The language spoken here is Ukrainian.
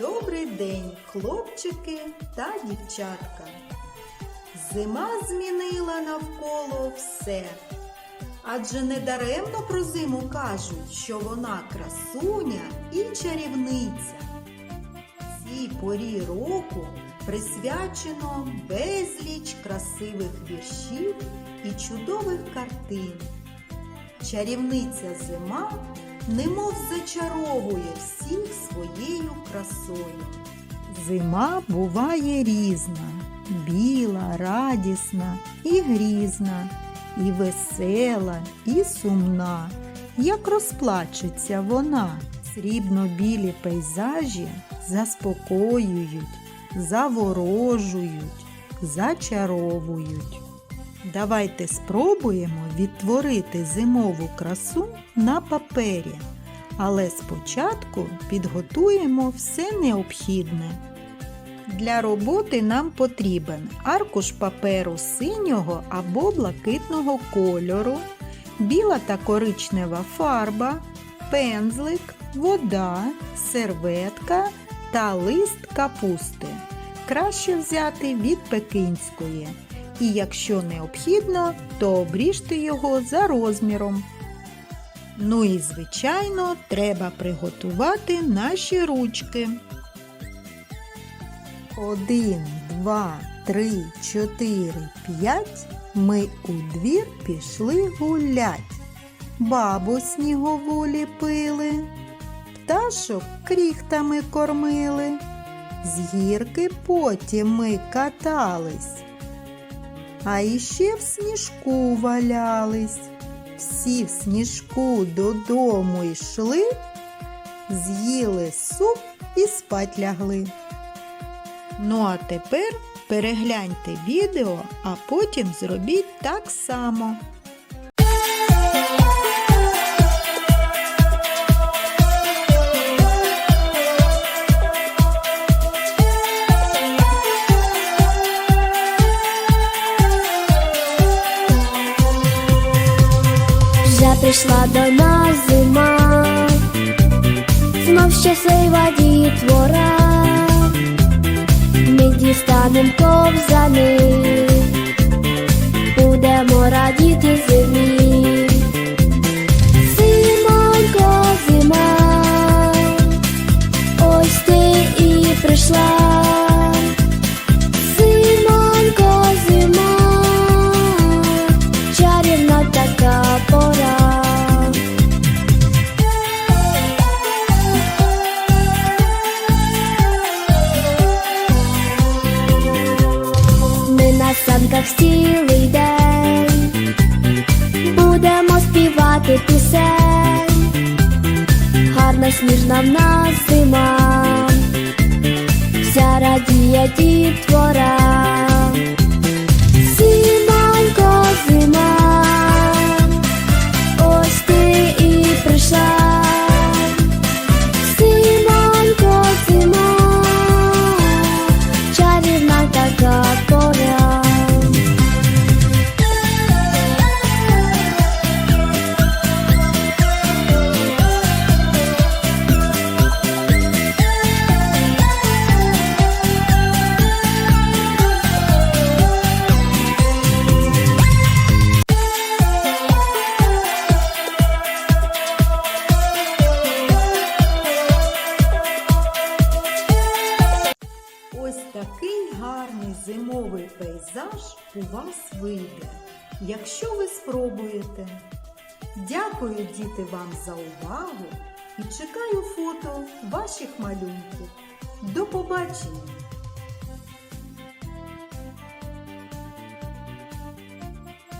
Добрий день, хлопчики та дівчатка. Зима змінила навколо все. Адже недаремно про зиму кажуть, що вона красуня і чарівниця. Цій порі року присвячено безліч красивих віршів і чудових картин. Чарівниця зима немов зачаровує всіх своєю красою. Зима буває різна, біла, радісна і грізна, і весела, і сумна, як розплачеться вона. Срібно-білі пейзажі заспокоюють, заворожують, зачаровують. Давайте спробуємо відтворити зимову красу на папері, але спочатку підготуємо все необхідне. Для роботи нам потрібен аркуш паперу синього або блакитного кольору, біла та коричнева фарба, пензлик, вода, серветка та лист капусти. Краще взяти від пекинської. І якщо необхідно, то обріжте його за розміром. Ну і, звичайно, треба приготувати наші ручки. Один, два, три, чотири, п'ять. Ми у двір пішли гулять. Бабу снігову ліпили, пташок кріхтами кормили. З гірки потім ми катались. А іще в сніжку валялись. Всі в сніжку додому йшли, з'їли суп і спать лягли. Ну а тепер перегляньте відео, а потім зробіть так само. Прийшла до нас зима, знов щаслива дітвора, ми дістанем ковзани, на цілий день будемо співати пісень. Гарна сніжна в нас зима, вся радіє дітвора. Зимовий пейзаж у вас вийде, якщо ви спробуєте. Дякую, діти, вам за увагу і чекаю фото ваших малюнків. До побачення!